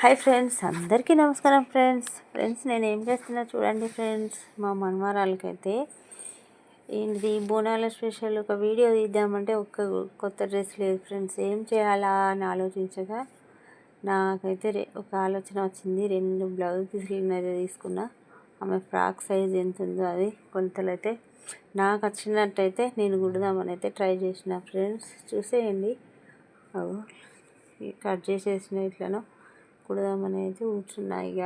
Hi friends అందరికీ నమస్కారం friends friends నేను ఏం చేస్తున్నా చూడండి ఫ్రెండ్స్ మా మనవరాలకైతే ఏంటిది బోనాల స్పెషల్ ఒక వీడియో తీద్దామంటే ఒక్క కొత్త డ్రెస్ లేదు ఫ్రెండ్స్ ఏం చేయాలా అని ఆలోచించగా నాకైతే ఒక ఆలోచన వచ్చింది. రెండు బ్లౌజ్ పీసులు తీసుకున్నా. ఆమె ఫ్రాక్ సైజ్ ఎంత ఉందో అది కొలతలు అయితే నాకు వచ్చినట్టయితే నేను గుడదామని అయితే ట్రై చేసిన ఫ్రెండ్స్ చూసేయండి. కట్ చేసేసిన ఇట్లను. కుడదామని అయితే కూర్చున్నాయి ఇక.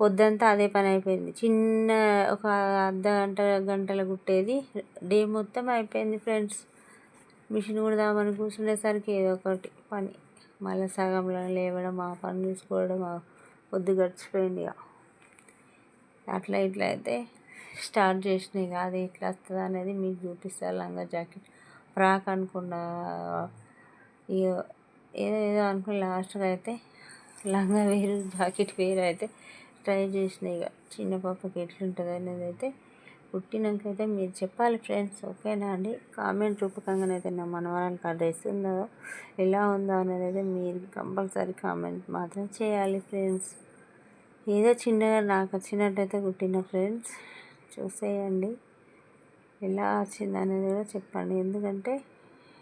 పొద్దంతా అదే పని అయిపోయింది. చిన్న ఒక అర్ధ గంట గంటల కుట్టేది డే మొత్తం అయిపోయింది ఫ్రెండ్స్. మిషన్ కుడదామని కూర్చునేసరికి ఏదో ఒకటి పని. మళ్ళీ సగంలో లేవడం ఆ పని చూసుకోవడం పొద్దు గడిచిపోయింది ఇక. అట్లా ఇట్లా అయితే స్టార్ట్ చేసిన ఇక. అది ఎట్లా వస్తుంది అనేది మీకు చూపిస్తారు లంగా జాకెట్ ఫ్రాక్ అనుకున్న ఇక ఏదో ఏదో అనుకుని లాస్ట్గా అయితే లంగా వేరు జాకెట్ వేరు అయితే ట్రై చేసిన ఇక చిన్న పాపకి ఎట్లుంటుంది అనేది అయితే పుట్టినాకైతే మీరు చెప్పాలి ఫ్రెండ్స్ ఓకేనా అండి? కామెంట్ రూపకంగానైతే నా మనవరాలకు ఆ డ్రెస్ ఉందో ఎలా ఉందో అనేది అయితే మీరు కంపల్సరీ కామెంట్ మాత్రం చేయాలి ఫ్రెండ్స్. ఏదో చిన్నగా నాకు వచ్చినట్టయితే కుట్టిన ఫ్రెండ్స్ చూసేయండి. ఎలా వచ్చింది అనేది కూడా చెప్పండి. ఎందుకంటే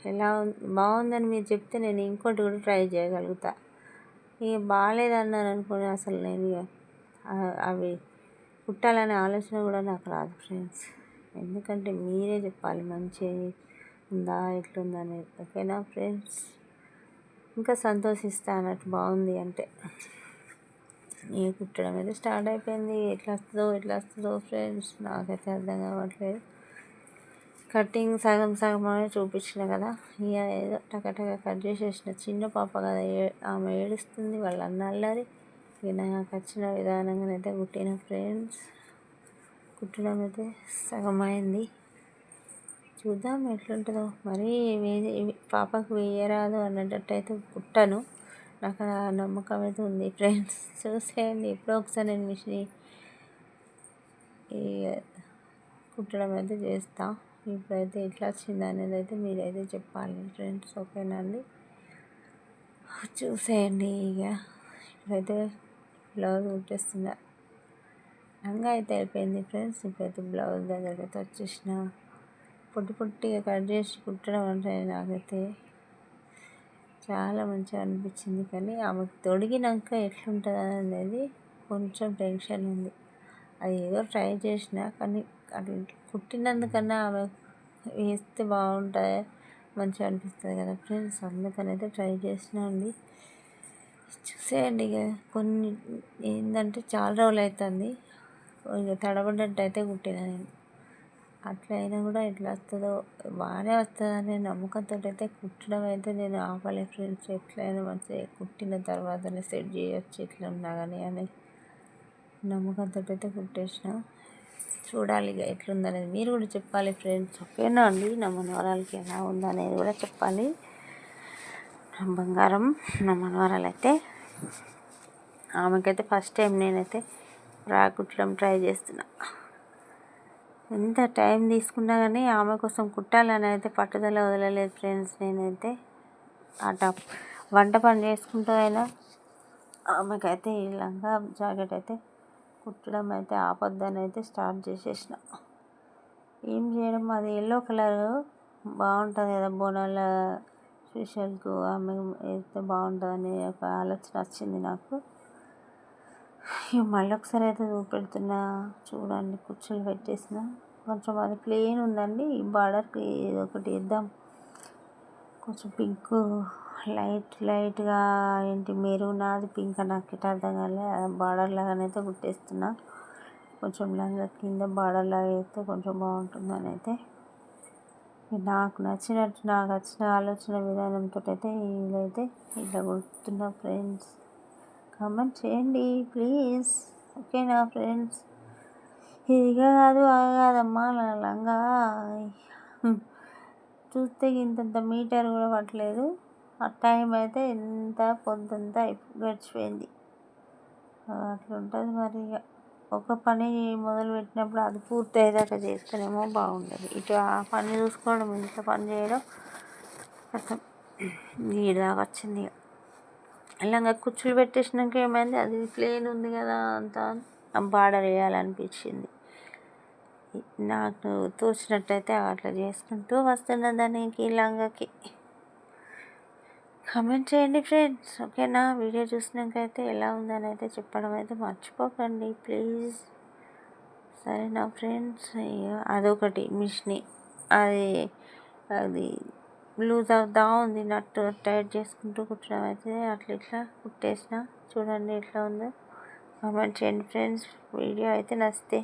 ఎలా బాగుందని మీరు చెప్తే నేను ఇంకోటి కూడా ట్రై చేయగలుగుతా. ఇక బాగాలేదన్నారు అనుకోని అసలు నేను ఇక అవి కుట్టాలనే ఆలోచన కూడా నాకు రాదు ఫ్రెండ్స్. ఎందుకంటే మీరే చెప్పాలి మంచి ఉందా ఎట్లుందని ఓకేనా ఫ్రెండ్స్? ఇంకా సంతోషిస్తా అన్నట్టు బాగుంది అంటే. ఈ కుట్టడం అయితే స్టార్ట్ అయిపోయింది. ఎట్లా వస్తుందో ఎట్లా వస్తుందో ఫ్రెండ్స్ నాకైతే అర్థం కావట్లేదు. కటింగ్ సగం సగం అనే చూపించిన కదా. ఇక ఏదో టకటక కట్ చేసేసిన చిన్న పాప కదా ఏ- ఆమె ఏడుస్తుంది వాళ్ళ అన్న అల్లరి. ఇక నాకు వచ్చిన విధానంగానైతే కుట్టిన ఫ్రెండ్స్. కుట్టడం అయితే సగం అయింది చూద్దాం ఎట్లుంటుందో. మరీ పాపకు వేయరాదు అన్నట్టు అయితే కుట్టను. నాకు ఆ నమ్మకం అయితే ఉంది ఫ్రెండ్స్. చూసేయండి. ఎప్పుడో ఒకసారి నేను మిషన్ ఈ కుట్టడం అయితే చేస్తాను ఇప్పుడైతే ఎట్లా వచ్చింది అనేది అయితే మీరైతే చెప్పాలి. ఫ్రెండ్స్ ఓకేనా అండి చూసేయండి ఇక. ఇప్పుడైతే బ్లౌజ్ కుట్టేస్తున్నా. లంగా అయితే అయిపోయింది ఫ్రెండ్స్. ఇప్పుడైతే బ్లౌజ్ దగ్గరికి అయితే వచ్చేసిన. పొట్టి పొట్టిగా కట్ చేసి కుట్టడం అంటే నాకైతే చాలా మంచిగా అనిపించింది. కానీ ఆమెకు తొడిగినాక ఎట్లుంటుంది అనేది కొంచెం టెన్షన్ ఉంది. అది ఏదో ట్రై చేసిన కానీ అట్లా కుట్టినందుకన్నా ఆమె వేస్తే బాగుంటాయి మంచిగా అనిపిస్తుంది కదా ఫ్రెండ్స్. అందుకని అయితే ట్రై చేసినా అండి. చూసేయండి ఇక కొన్ని ఏంటంటే చాలా రోజులు అవుతుంది ఇక తడబడ్డట్టు అయితే కుట్టినా నేను. అట్లా అయినా కూడా ఎట్లా వస్తుందో బాగానే వస్తుందనే నమ్మకంతో అయితే కుట్టడం అయితే నేను ఆపలే ఫ్రెండ్స్. ఎట్లయినా మంచిగా కుట్టిన తర్వాతనే సెట్ చేయొచ్చు ఎట్లా ఉన్నా కానీ అని నమ్మకంతో అయితే కుట్టేసిన. చూడాలి ఇక ఎట్లుందనేది. మీరు కూడా చెప్పాలి ఫ్రెండ్స్. ఓకేనా అండి? నా మనవరాలకి ఎలా ఉందనేది కూడా చెప్పాలి. నా బంగారం నా మనవరాలు అయితే ఆమెకైతే ఫస్ట్ టైం నేనైతే రాకుట్టడం ట్రై చేస్తున్నా. ఎంత టైం తీసుకున్నా కానీ ఆమె కోసం కుట్టాలని అయితే పట్టుదల వదలలేదు ఫ్రెండ్స్ నేనైతే. అట వంట పని చేసుకుంటూ అయినా ఆమెకైతే ఈ లంగా జాకెట్ అయితే కుట్టడం అయితే ఆపొద్దని అయితే స్టార్ట్ చేసేసిన. ఏం చేయడం? అది ఎల్లో కలర్ బాగుంటుంది కదా బోనాల స్పెషల్కు. ఆమె వేస్తే బాగుంటుందని ఒక ఆలోచన వచ్చింది నాకు. ఇక మళ్ళీ ఒకసారి అయితే చూపెడుతున్నా. చూడండి కుర్చీలు పెట్టేసిన. కొంచెం అది ప్లెయిన్ ఉందండి. ఈ బార్డర్కి ఒకటి వేద్దాం. కొంచెం పింక్ లైట్ లైట్గా ఏంటి మెరూన్ అది పింక్ నాకు ఇటు అర్థం కాలే. బార్డర్ లాగానైతే కుట్టేస్తున్నా. కొంచెం లంగా కింద బార్డర్ లాగా అయితే కొంచెం బాగుంటుందని అయితే. నాకు నచ్చినట్టు నాకు వచ్చిన ఆలోచన విధానంతో అయితే ఇదైతే ఇట్లా కుడుతున్నా ఫ్రెండ్స్. కామెంట్ చేయండి ప్లీజ్. ఓకేనా ఫ్రెండ్స్? ఇది కాదు ఆ కాదమ్మా నా లంగా. చూస్తే ఇంతంత మీటర్ కూడా పట్టలేదు. ఆ టైం అయితే ఎంత పొద్దుంతా గడిచిపోయింది. అట్లుంటుంది మరి ఇక ఒక పని మొదలు పెట్టినప్పుడు అది పూర్తి అయ్యేదాకా చేస్తేనేమో బాగుండదు. ఇటు ఆ పని చూసుకోవడం ఇంత పని చేయడం కష్టం. ఈడ దాకా వచ్చింది ఇక లంగా కుచ్చులు పెట్టేసినాక ఏమైంది? అది ప్లేన్ ఉంది కదా అంతా. బార్డర్ వేయాలనిపించింది. నాకు తోచినట్టయితే అట్లా చేసుకుంటూ వస్తున్న దానికి లంగాకి. కమెంట్ చేయండి ఫ్రెండ్స్ ఓకేనా? వీడియో చూసినాక అయితే ఎలా ఉందని అయితే చెప్పడం అయితే మర్చిపోకండి ప్లీజ్ సరేనా ఫ్రెండ్స్ అదొకటి మిషని. అది అది లూజ్ అవుతా ఉంది నట్టు టైట్ చేసుకుంటూ కుట్టడం అయితే అట్లా ఇట్లా కుట్టేసిన. చూడండి ఎట్లా ఉందో. కామెంట్ చేయండి ఫ్రెండ్స్ వీడియో అయితే నచ్చితే.